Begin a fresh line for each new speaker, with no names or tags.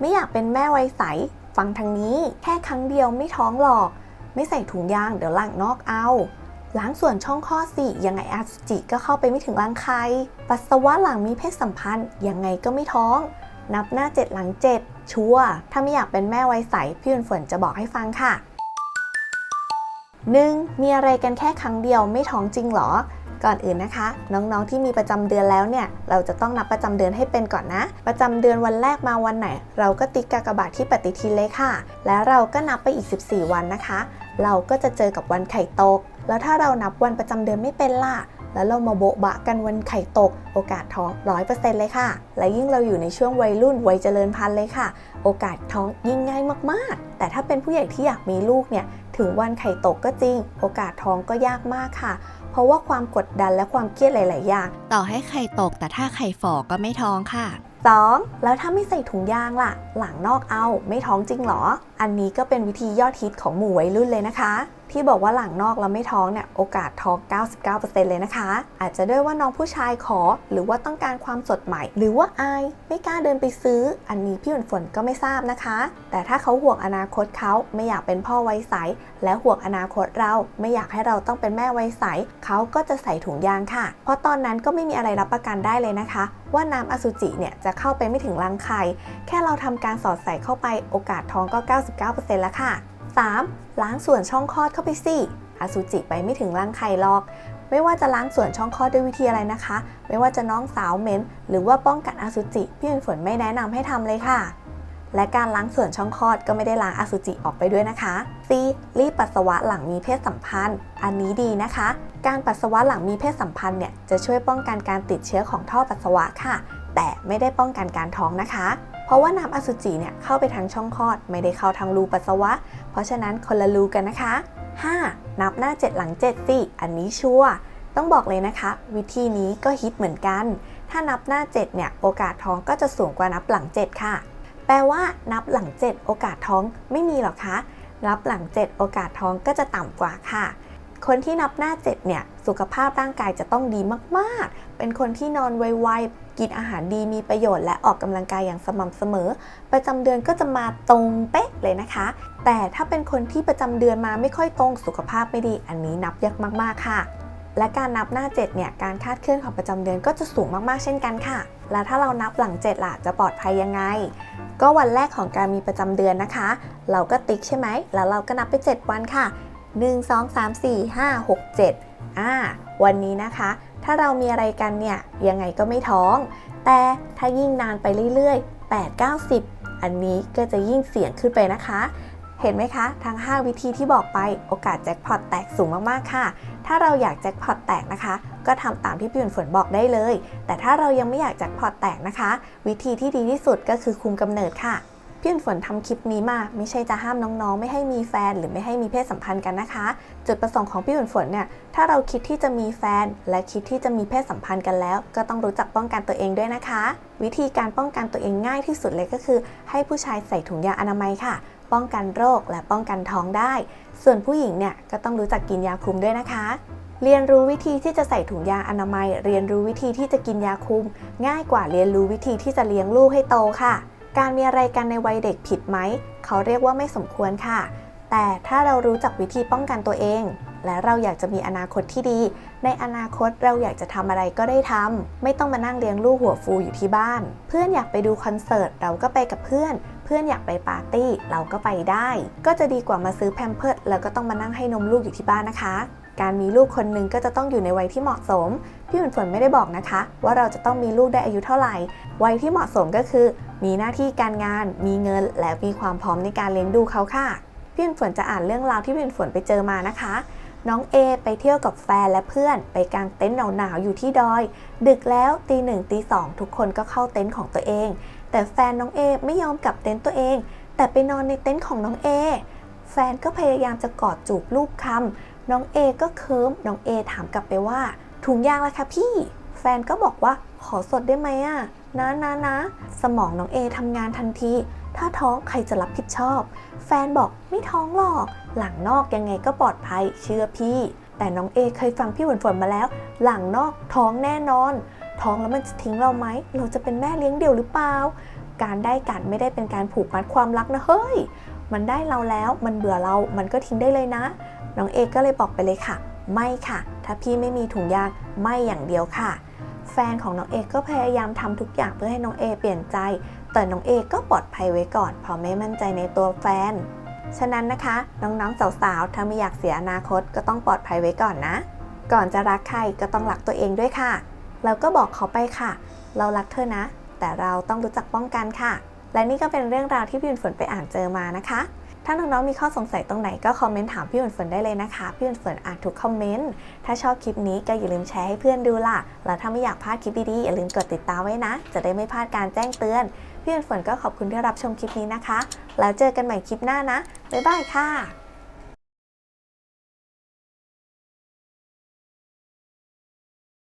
ไม่อยากเป็นแม่วัยใส ฟังทางนี้ แค่ครั้งเดียวไม่ท้องหรอก ไม่ใส่ถุงยางเดี๋ยวหลังนอกเอา ล้างส่วนช่องคลอสิยังไงอสุจิก็เข้าไปไม่ถึงรังไข่ปัสสาวะหลังมีเพศสัมพันธ์ยังไงก็ไม่ท้อง นับหน้าเจ็ดหลังเจ็ดชัวถ้าไม่อยากเป็นแม่วัยใสพี่ฝนฝนจะบอกให้ฟังค่ะ 1. มีอะไรกันแค่ครั้งเดียวไม่ท้องจริงหรอ ก่อนอื่นนะคะ น้องๆที่มีประจำเดือนแล้วเนี่ยเราจะต้องนับประจำเดือนให้เป็นก่อนนะ ประจำเดือนวันแรกมาวันไหน เราก็ติ๊กกากบาทที่ปฏิทินเลยค่ะ แล้วเราก็นับไปอีก 14 วันนะคะ เราก็จะเจอกับวันไข่ตก แล้วถ้าเรานับวันประจำเดือนไม่เป็นล่ะแล้วเรามาโบะบะกันวันไข่ตก โอกาสท้อง 100%เลยค่ะ และยิ่งเราอยู่ในช่วงวัยรุ่นวัยเจริญพันธุ์เลยค่ะ โอกาสท้องยิ่งง่ายมากๆ แต่ถ้าเป็นผู้ใหญ่ที่อยากมีลูกเนี่ย ถึงวันไข่ตกก็จริง โอกาสท้องก็ยากมากค่ะ เพราะว่าความกดดันและความเครียดหลาย ๆ อย่าง
ต่อให้ไข่ตกแต่ถ้าไข่ฝ่อก็ไม่ท้องค่ะ
2. แล้วถ้าไม่ใส่ถุงยางล่ะ หลังนอกเอาไม่ท้องจริงเหรอ อันนี้ก็เป็นวิธียอดฮิตของหมู่วัยรุ่นเลยนะคะ ที่บอกว่าหลังนอกแล้วไม่ท้องเนี่ยโอกาสท้อง 99%เลยนะคะ อาจจะด้วยว่าน้องผู้ชายขอ หรือว่าต้องการความสดใหม่ หรือว่าอายไม่กล้าเดินไปซื้อ อันนี้พี่ฝนฝนก็ไม่ทราบนะคะ แต่ถ้าเขาห่วงอนาคตเขาไม่อยากเป็นพ่อไวัยใส และห่วงอนาคตเราไม่อยากให้เราต้องเป็นแม่ไวัยใสเขาก็จะใส่ถุงยางค่ะ เพราะตอนนั้นก็ไม่มีอะไรรับประกันได้เลยนะคะ ว่าน้ำอสุจิเนี่ยจะเข้าไปไม่ถึงรังไข่แค่เราทำการสอดใส่เข้าไปโอกาสท้องก็ 99%แล้วค่ะ 3. ล้างส่วนช่องคลอดเข้าไปสิอสุจิไปไม่ถึงรังไข่หรอก ไม่ว่าจะล้างส่วนช่องคลอดด้วยวิธีอะไรนะคะ ไม่ว่าจะน้องสาวเหม็นหรือว่าป้องกันอสุจิพี่ฝนฝนไม่แนะนำให้ทำเลยค่ะ และการล้างส่วนช่องคลอดก็ไม่ได้ล้างอสุจิออกไปด้วยนะคะ C รีบปัสสาวะหลังมีเพศสัมพันธ์ อันนี้ดีนะคะ การปัสสาวะหลังมีเพศสัมพันธ์เนี่ยจะช่วยป้องกันการติดเชื้อของท่อปัสสาวะค่ะ แต่ไม่ได้ป้องกันการท้องนะคะ เพราะว่าน้ำอสุจิเนี่ยเข้าไปทางช่องคลอดไม่ได้เข้าทางรูปัสสาวะ เพราะฉะนั้นคนละรูกันนะคะ 5. นับหน้า 7 หลัง7สิอันนี้ชัวร์ต้องบอกเลยนะคะ วิธีนี้ก็ฮิตเหมือนกัน ถ้านับหน้า 7 เนี่ย โอกาสท้องก็จะสูงกว่านับหลัง 7 ค่ะ แปลว่านับหลัง 7 โอกาสท้องไม่มีหรอคะนับหลัง 7 โอกาสท้องก็จะต่ำกว่าค่ะ คนที่นับหน้า7เนี่ยสุขภาพร่างกายจะต้องดีมากๆ เป็นคนที่นอนไวๆ กินอาหารดีมีประโยชน์และออกกำลังกายอย่างสม่ำเสมอ ประจำเดือนก็จะมาตรงเป๊ะเลยนะคะ แต่ถ้าเป็นคนที่ประจำเดือนมาไม่ค่อยตรงสุขภาพไม่ดี อันนี้นับยากมากๆค่ะและการนับหน้า 7 เนี่ย การคาดเคลื่อนของประจำเดือนก็จะสูงมาก ๆ เช่นกันค่ะ แล้วถ้าเรานับหลัง 7 ล่ะ จะปลอดภัยยังไง ก็วันแรกของการมีประจำเดือนนะคะ เราก็ติ๊กใช่ไหม แล้วเราก็นับไป 7 วันค่ะ 1 2 3 4 5 6 7อ่าวันนี้นะคะ ถ้าเรามีอะไรกันเนี่ยยังไงก็ไม่ท้อง แต่ถ้ายิ่งนานไปเรื่อยๆ 8 9 10อันนี้ก็จะยิ่งเสี่ยงขึ้นไปนะคะ เห็นไหมคะ ทั้ง 5 วิธีที่บอกไปโอกาสแจ็คพอตแตกสูงมากๆค่ะ ถ้าเราอยากแจ็คพอตแตกนะคะ ก็ทำตามที่พี่ฝนฝนบอกได้เลย แต่ถ้าเรายังไม่อยากแจ็คพอตแตกนะคะ วิธีที่ดีที่สุดก็คือคุมกำเนิดค่ะ พี่ฝนทำคลิปนี้มาไม่ใช่จะห้ามน้องๆ ไม่ให้มีแฟนหรือไม่ให้มีเพศสัมพันธ์กันนะคะ จุดประสงค์ของพี่ฝนฝนเนี่ยถ้าเราคิดที่จะมีแฟน และคิดที่จะมีเพศสัมพันธ์กันแล้ว ก็ต้องรู้จักป้องกันตัวเองด้วยนะคะ วิธีการป้องกันตัวเองง่ายที่สุดเลยก็คือ ให้ผู้ชายใส่ถุงยางอนามัยค่ะ ป้องกันโรคและป้องกันท้องได้ ส่วนผู้หญิงเนี่ยก็ต้องรู้จักกินยาคุมด้วยนะคะเรียนรู้วิธีที่จะใส่ถุงยางอนามัย เรียนรู้วิธีที่จะกินยาคุม ง่ายกว่าเรียนรู้วิธีที่จะเลี้ยงลูกให้โตค่ะ การมีอะไรกันในวัยเด็กผิดไหม เขาเรียกว่าไม่สมควรค่ะ แต่ถ้าเรารู้จักวิธีป้องกันตัวเอง และเราอยากจะมีอนาคตที่ดี ในอนาคตเราอยากจะทำอะไรก็ได้ทำ ไม่ต้องมานั่งเลี้ยงลูกหัวฟูอยู่ที่บ้าน เพื่อนอยากไปดูคอนเสิร์ตเราก็ไปกับเพื่อน เพื่อนอยากไปปาร์ตี้เราก็ไปได้ ก็จะดีกว่ามาซื้อแพมเพิร์ดแล้วก็ต้องมานั่งให้นมลูกอยู่ที่บ้านนะคะการมีลูกคนหนึ่งก็จะต้องอยู่ในวัยที่เหมาะสม พี่ฝนฝนไม่ได้บอกนะคะ ว่าเราจะต้องมีลูกได้อายุเท่าไหร่ วัยที่เหมาะสมก็คือ มีหน้าที่การงาน มีเงิน และมีความพร้อมในการเลี้ยงดูเขาค่ะพี่ฝนฝนจะอ่านเรื่องราวที่พี่ฝนฝนไปเจอมานะคะ น้องเอไปเที่ยวกับแฟนและเพื่อน ไปกางเต็นท์หนาวๆอยู่ที่ดอย ดึกแล้วตีหนึ่งตีสองทุกคนก็เข้าเต็นท์ของตัวเอง แต่แฟนน้องเอไม่ยอมกลับเต็นท์ตัวเอง แต่ไปนอนในเต็นท์ของน้องเอแฟนก็พยายามจะกอดจูบลูกคำน้องเอก็เคิมน้องเอถามกลับไปว่า ถุงยางละคะพี่ แฟนก็บอกว่าขอสดได้ไหมอะ นะนะนะสมองน้องเอทำงานทันที ถ้าท้องใครจะรับผิดชอบ แฟนบอกไม่ท้องหรอก หลังนอกยังไงก็ปลอดภัยเชื่อพี่ แต่น้องเอเคยฟังพี่ฝนฝนมาแล้ว หลังนอกท้องแน่นอน ท้องแล้วมันจะทิ้งเราไหม เราจะเป็นแม่เลี้ยงเดี่ยวหรือเปล่า การได้กันไม่ได้เป็นการผูกมัดความรักนะเฮ้ย มันได้เราแล้ว มันเบื่อเรา มันก็ทิ้งได้เลยนะ น้องเอก็เลยบอกไปเลยค่ะ ไม่ค่ะ ถ้าพี่ไม่มีถุงยางไม่อย่างเดียวค่ะ แฟนของน้องเอก็พยายามทำทุกอย่างเพื่อให้น้องเอเปลี่ยนใจ แต่น้องเอก็ปลอดภัยไว้ก่อนเพราะไม่มั่นใจในตัวแฟน ฉะนั้นนะคะ น้องๆสาวๆ ถ้าไม่อยากเสียอนาคตก็ต้องปลอดภัยไว้ก่อนนะ ก่อนจะรักใครก็ต้องรักตัวเองด้วยค่ะ แล้วก็บอกเขาไปค่ะ เรารักเธอนะ แต่เราต้องรู้จักป้องกันค่ะ และนี่ก็เป็นเรื่องราวที่พี่ฝนไปอ่านเจอมานะคะ ถ้าน้องๆมีข้อสงสัยตรงไหนก็คอมเมนต์ถามพี่ฝนฝนได้เลยนะคะ พี่ฝนฝนอ่านทุกคอมเมนต์ ถ้าชอบคลิปนี้ก็อย่าลืมแชร์ให้เพื่อนดูล่ะ แล้วถ้าไม่อยากพลาดคลิปดีๆอย่าลืมกดติดตามไว้นะ จะได้ไม่พลาดการแจ้งเตือน พี่ฝนฝนก็ขอบคุณที่รับชมคลิปนี้นะคะ แล้วเจอกันใหม่คลิปหน้านะ บ๊ายบายค่ะ